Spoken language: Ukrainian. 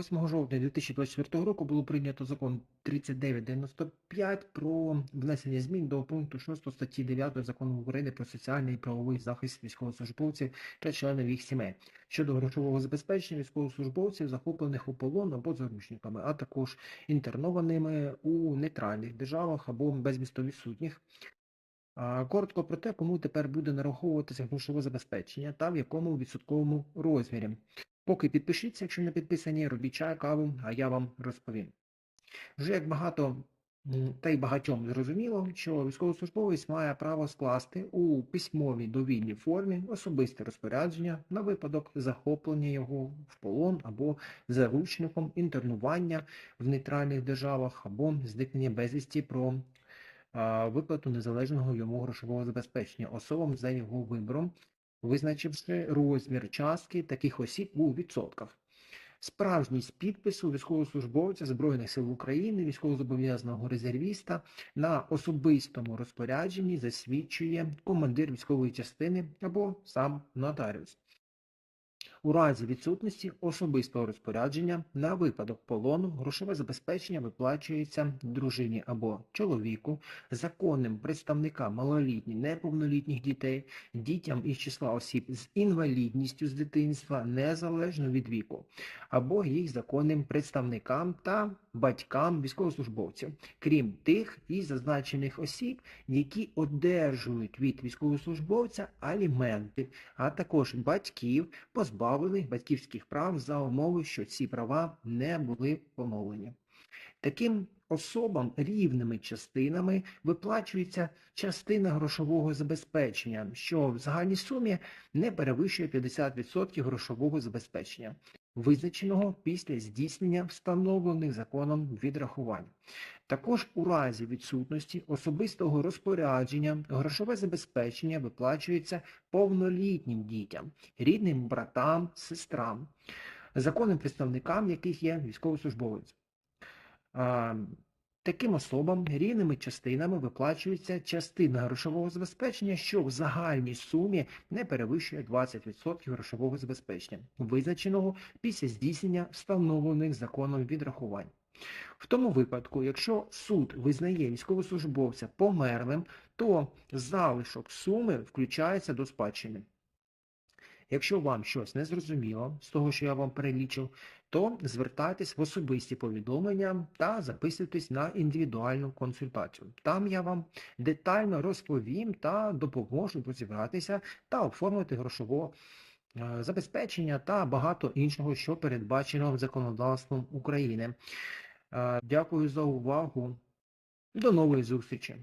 8 жовтня 2024 року було прийнято закон 3995 про внесення змін до пункту 6 статті 9 закону України про соціальний і правовий захист військовослужбовців та членів їх сімей щодо грошового забезпечення військовослужбовців, захоплених у полон або заручниками, а також інтернованими у нейтральних державах або безвісто відсутніх. Коротко про те, кому тепер буде нараховуватися грошове забезпечення та в якому відсотковому розмірі. Поки підпишіться, якщо не підписані, робіть чай, каву, а я вам розповім. Вже як багато та й багатьом зрозуміло, що військовослужбовець має право скласти у письмовій довільній формі особисте розпорядження на випадок захоплення його в полон або заручником інтернування в нейтральних державах або зникнення безвісті про виплату незалежного йому грошового забезпечення особам за його вибором, визначивши розмір частки таких осіб у відсотках. Справжність підпису військовослужбовця Збройних сил України, військовозобов'язаного резервіста на особистому розпорядженні засвідчує командир військової частини або сам нотаріус. У разі відсутності особистого розпорядження на випадок полону грошове забезпечення виплачується дружині або чоловіку, законним представникам малолітніх неповнолітніх дітей, дітям із числа осіб з інвалідністю з дитинства незалежно від віку, або їх законним представникам та батькам військовослужбовців, крім тих і зазначених осіб, які одержують від військовослужбовця аліменти, а також батьків, позбавлених батьківських прав за умови, що ці права не були поновлені. Таким особам рівними частинами виплачується частина грошового забезпечення, що в загальній сумі не перевищує 50% грошового забезпечення, визначеного після здійснення встановлених законом відрахувань. Також у разі відсутності особистого розпорядження грошове забезпечення виплачується повнолітнім дітям, рідним братам, сестрам, законним представникам яких є військовослужбовець. Таким особам рівними частинами виплачується частина грошового забезпечення, що в загальній сумі не перевищує 20% грошового забезпечення, визначеного після здійснення встановлених законом відрахувань. В тому випадку, якщо суд визнає військовослужбовця померлим, то залишок суми включається до спадщини. Якщо вам щось не зрозуміло з того, що я вам перелічив, то звертайтесь в особисті повідомлення та записуйтесь на індивідуальну консультацію. Там я вам детально розповім та допоможу розібратися та оформити грошове е, забезпечення та багато іншого, що передбачено законодавством України. Е, Дякую за увагу. До нової зустрічі!